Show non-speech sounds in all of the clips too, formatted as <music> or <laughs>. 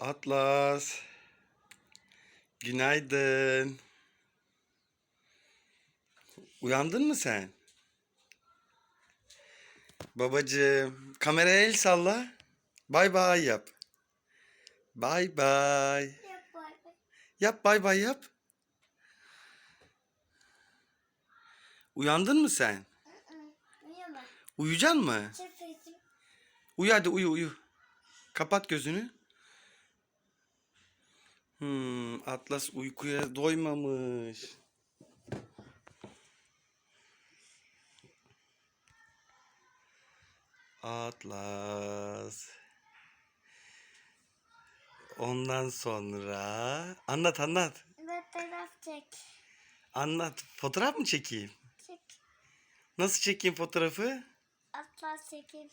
Atlas. Günaydın. Uyandın mı sen? Babacığım, kameraya el salla. Bay bay yap. Bay bay. Yap bay bay. Yap. Uyandın mı sen? Uyuma. Uyuyacaksın mı? Uyu hadi uyu uyu. Kapat gözünü. Hmm, Atlas uykuya doymamış. Atlas. Ondan sonra anlat anlat. Fotoğraf çek. Anlat. Fotoğraf mı çekeyim? Çek. Nasıl çekeyim fotoğrafı? Atlas çekin.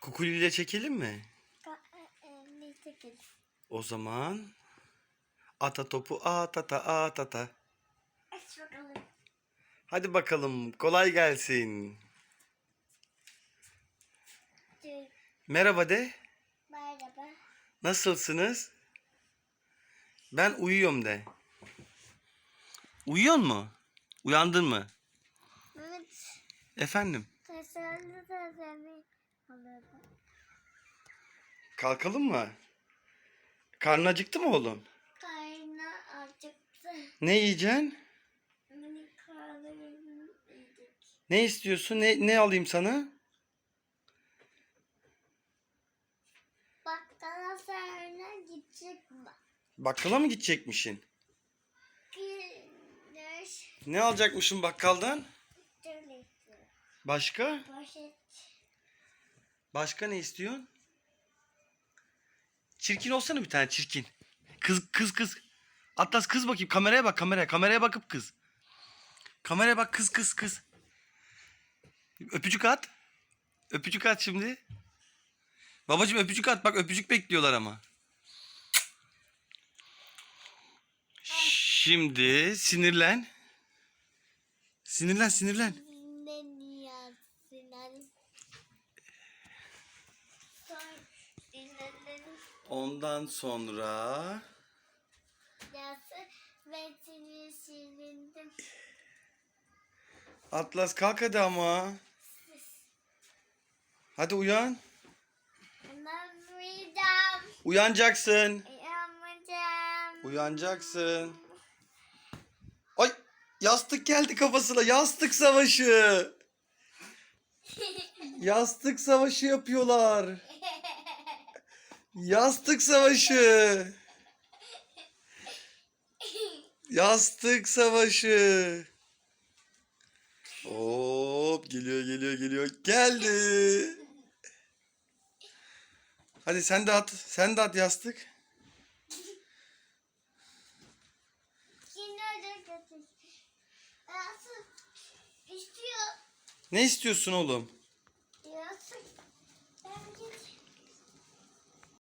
Kukuliyle çekelim mi? O zaman ata topu atata atata. Aç bakalım. Hadi bakalım kolay gelsin. Dur. Merhaba de. Merhaba. Nasılsınız? Ben uyuyorum de. Uyuyor mu? Uyandın mı? Evet. Efendim. Kalkalım mı? Karnın acıktı mı oğlum? Kayna acıktı. Ne yiyeceksin? Ne istiyorsun? Ne, ne alayım sana? Bakkala sonra gidecek mi? Bakkala mı gidecekmişsin? Güneş. Ne alacakmışım bakkaldan? Başka? Poşet. Başka ne istiyorsun? Çirkin olsana bir tane çirkin. Kız kız kız. Atlas kız bakayım kameraya bak kameraya. Kameraya bakıp kız. Kameraya bak kız kız kız. Öpücük at. Öpücük at şimdi. Babacım öpücük at bak öpücük bekliyorlar ama. Şimdi sinirlen. Sinirlen sinirlen. Ne niyatsın hani? Sonra dinlenelim. Ondan sonra ve silindim. Atlas kalk hadi ama. Hadi uyan. Anlamayacağım. Uyanacaksın. Uyanacaksın. Ay yastık geldi kafasına. Yastık savaşı. <laughs> Yastık savaşı yapıyorlar. <laughs> Yastık savaşı. Yastık savaşı. Hop geliyor geliyor geliyor. Geldi. Hadi sen de at. Sen de at yastık. Ne istiyorsun oğlum?